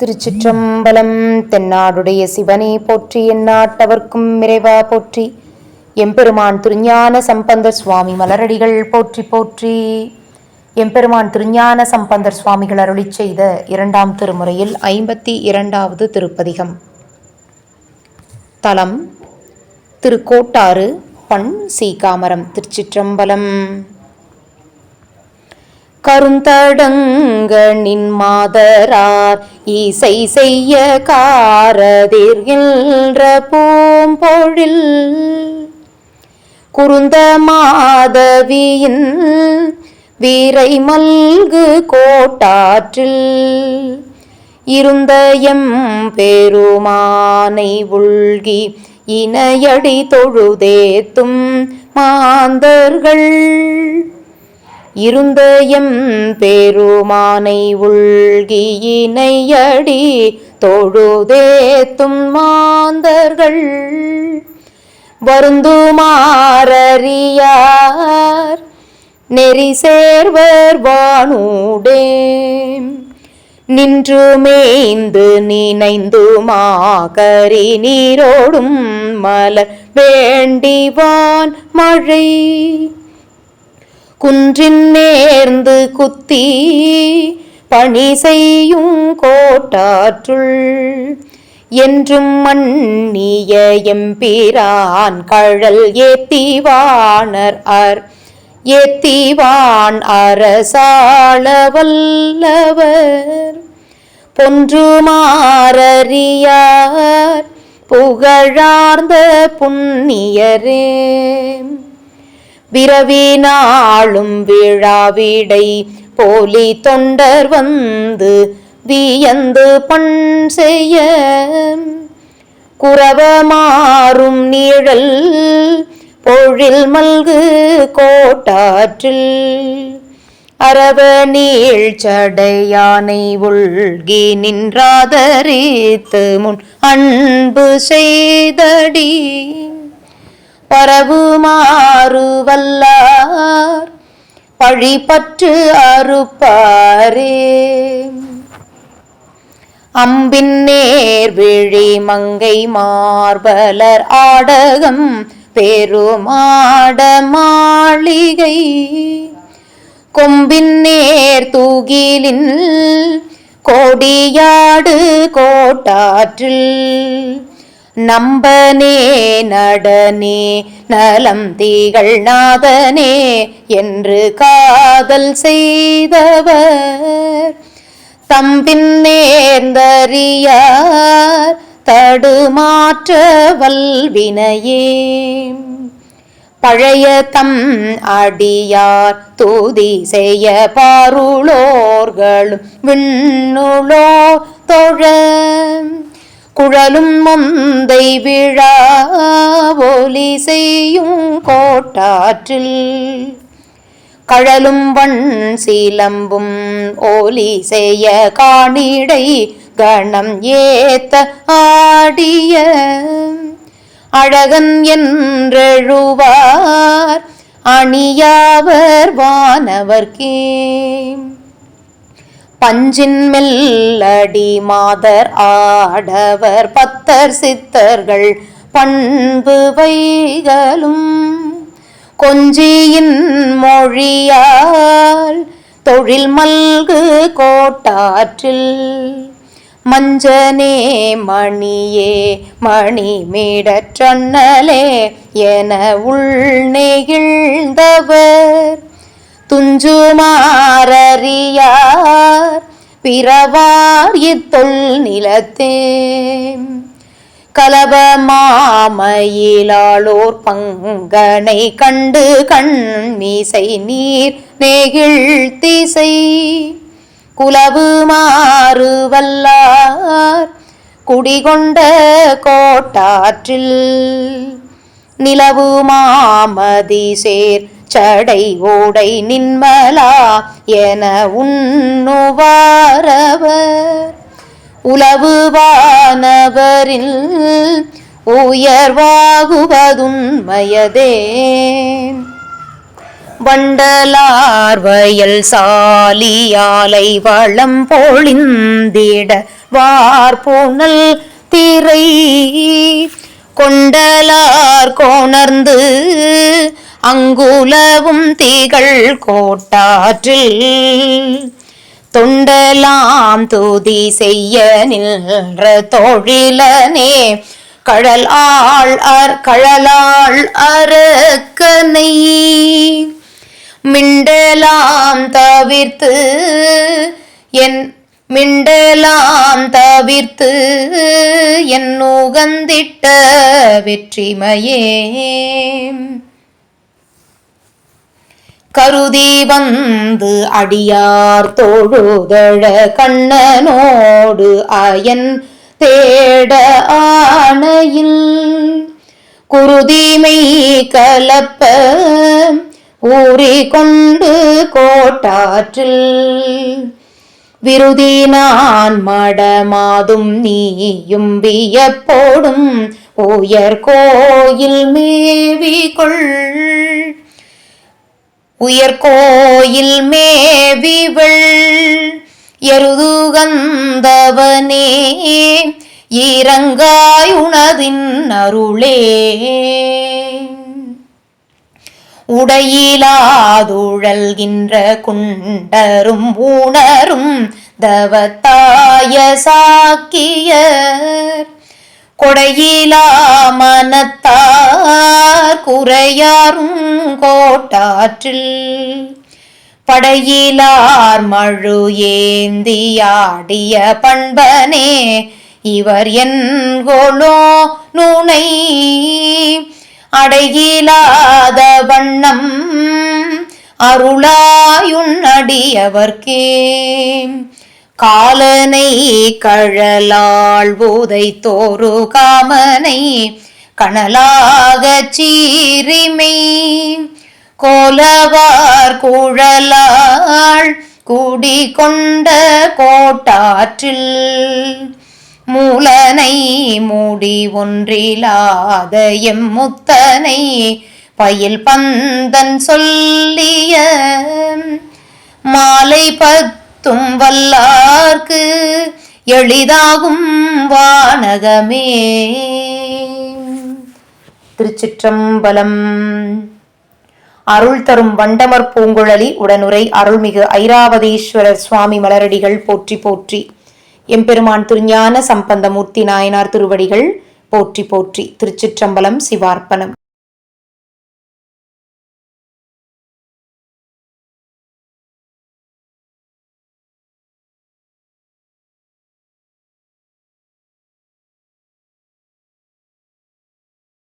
திருச்சிற்றம்பலம் தென்னாடுடைய சிவனே போற்றி எந்நாட்டவர்க்கும் இறைவா போற்றி. எம்பெருமான் திருஞான சம்பந்தர் சுவாமி மலரடிகள் போற்றி போற்றி. எம்பெருமான் திருஞான சம்பந்தர் சுவாமிகள் அருளி செய்த இரண்டாம் திருமுறையில் ஐம்பத்தி இரண்டாவது திருப்பதிகம். தலம் திருக்கோட்டாறு பண் சீகாமரம் திருச்சிற்றம்பலம். கருந்தடங்கனின் மாதரார் இசை செய்ய காரதிர்கின்ற பூம்பொழில். குருந்த மாதவியின் வீரை மல்கு கோட்டாற்றில் இருந்த எம் பெருமானை உள்கி இணையடி தொழுதேத்தும் மாந்தர்கள். இருந்த எம் பெருமானை உள்கியினையடி தொழுதேத்தும் மாந்தர்கள் வருந்துமாரியார் நெறி சேர்வர் வானூடே. நின்று மேய்ந்து நினைந்து மாகரி நீரோடும் மலர் வேண்டிவான் மழை. குன்றின் நேர்ந்து குத்தி பணி செய்யும் கோட்டாற்றுள். என்றும் மன்னிய எம்பிரான் கழல் ஏத்திவானர் அர். ஏத்திவான் அரசாள வல்லவர். பொன்றுமாறியார் புகழார்ந்த புண்ணியரே. விரவினாளும் விழாவிடை போலி தொண்டர் வந்து வியந்து பண் செய்ய. குறவமாறும் நிழல் பொழில் மல்கு கோட்டாற்றில். அரவ நீழ்ச்சடையானை உள்கி நின்றாதரித்து முன் அன்பு செய்தடி. பரவுமாறுவல்லார். பழிபற்று அறுப்பாரே. அம்பின் நேர் விழி மங்கை மார்பலர் ஆடகம் பெருமாட மாளிகை கொம்பின் நேர் தூகிலின் கோடியாடு கோட்டாற்றில் நம்பனே நடனே நலம் தீகள் நாதனே என்று காதல் செய்தவர். தம்பின் நேர்ந்தறியார் தடுமாற்ற வல்வினையே. பழைய தம் அடியார் தூதி செய்ய பாருளோர்களும் விண்ணுளோ தொழ குழலும் மந்தை விழா ஒலி செய்யும் கோட்டாற்றில். கழலும் வண் சீலம்பும் ஓலி செய்ய காணிடை கணம் ஏத்த ஆடிய அழகன் என்றெழுவார் அணியாவர் வானவர்கே பஞ்சின் மெல்லடி மாதர் ஆடவர் பத்தர் சித்தர்கள் பண்பு வைகளும் கொஞ்சியின் மொழியால் தொழில் மல்கு கோட்டாற்றில் மஞ்சனே மணியே மணி மீடற்றண்ணலே என உள் நெகிழ்ந்தவர். துஞ்சுமாறியார் பிறவார் இத்தொல் நிலத்தே. கலப மாமையிலாளோர் பங்கனை கண்டு கண்ணிசை நீர் நெகிழ் திசை. குலவு மாறுவல்லார் குடிகொண்ட கோட்டாற்றில் நிலவு மாமதி சேர் சடை ஓடை நின்மலா என உண்ணுவாரவர். உளவுவானவரில் உயர்வாகுவதுண்மையதே வண்டலார் வயல் சாலியாலை வளம் பொழிந்திட வார்போனல் திரை. கொண்டலார் கோணர்ந்து அங்குலவும் தீகள் கோட்டாற்றில் தொண்டலாம் தூதி செய்ய நின்ற தொழிலனே. கழல் ஆள் அர் கழலாள் அரக்கனை மிண்டலாம் தவிர்த்து என் மிண்டலாம் தவிர்த்து என் நுகந்திட்ட வெற்றிமையே. கருதி வந்து அடியார் தோழுதழ கண்ணனோடு அயன் தேட ஆணையில் குருதிமை கலப்ப ஊறி கொண்டு கோட்டாற்றில். விருதி நான் மடமாதும் நீயும் வியப்போடும் உயர் கோயில் மேவி கொள் உயர்கோயில் மேவிவள் எருதுகந்தவனே இறங்காய் உணதின் அருளே. உடையிலாதுழல்கின்ற குண்டரும் ஊணரும் தவத்தாய சாக்கியர் கொடையிலா மனத்தார் குறையாரும் கோட்டாற்றில். படையிலார் மழு ஏந்தியாடிய பண்பனே இவர் என் கொலோ நுனை. அடையிலாத வண்ணம் அருளாயுன் அருளாயுன்னடியவர்க்கே காலனை கழலாள் ஊதை தோறு காமனை கனலாக சீரிமை கோலவார் குழலாள் கூடி கொண்ட கோட்டாற்றில் மூலனை மூடி ஒன்றிலாத எம்முத்தனை பயில் பந்தன் சொல்லிய மாலை பத்தும் வல்லார்க்கு எளிதாகும் வானகமே. திருச்சிற்றம்பலம். அருள் தரும் வண்டமர் பூங்குழலி உடனுரை அருள்மிகு ஐராவதீஸ்வரர் சுவாமி மலரடிகள் போற்றி போற்றி. எம்பெருமான் திருஞான சம்பந்தமூர்த்தி நாயனார் திருவடிகள் போற்றி போற்றி. திருச்சிற்றம்பலம் சிவார்ப்பணம்.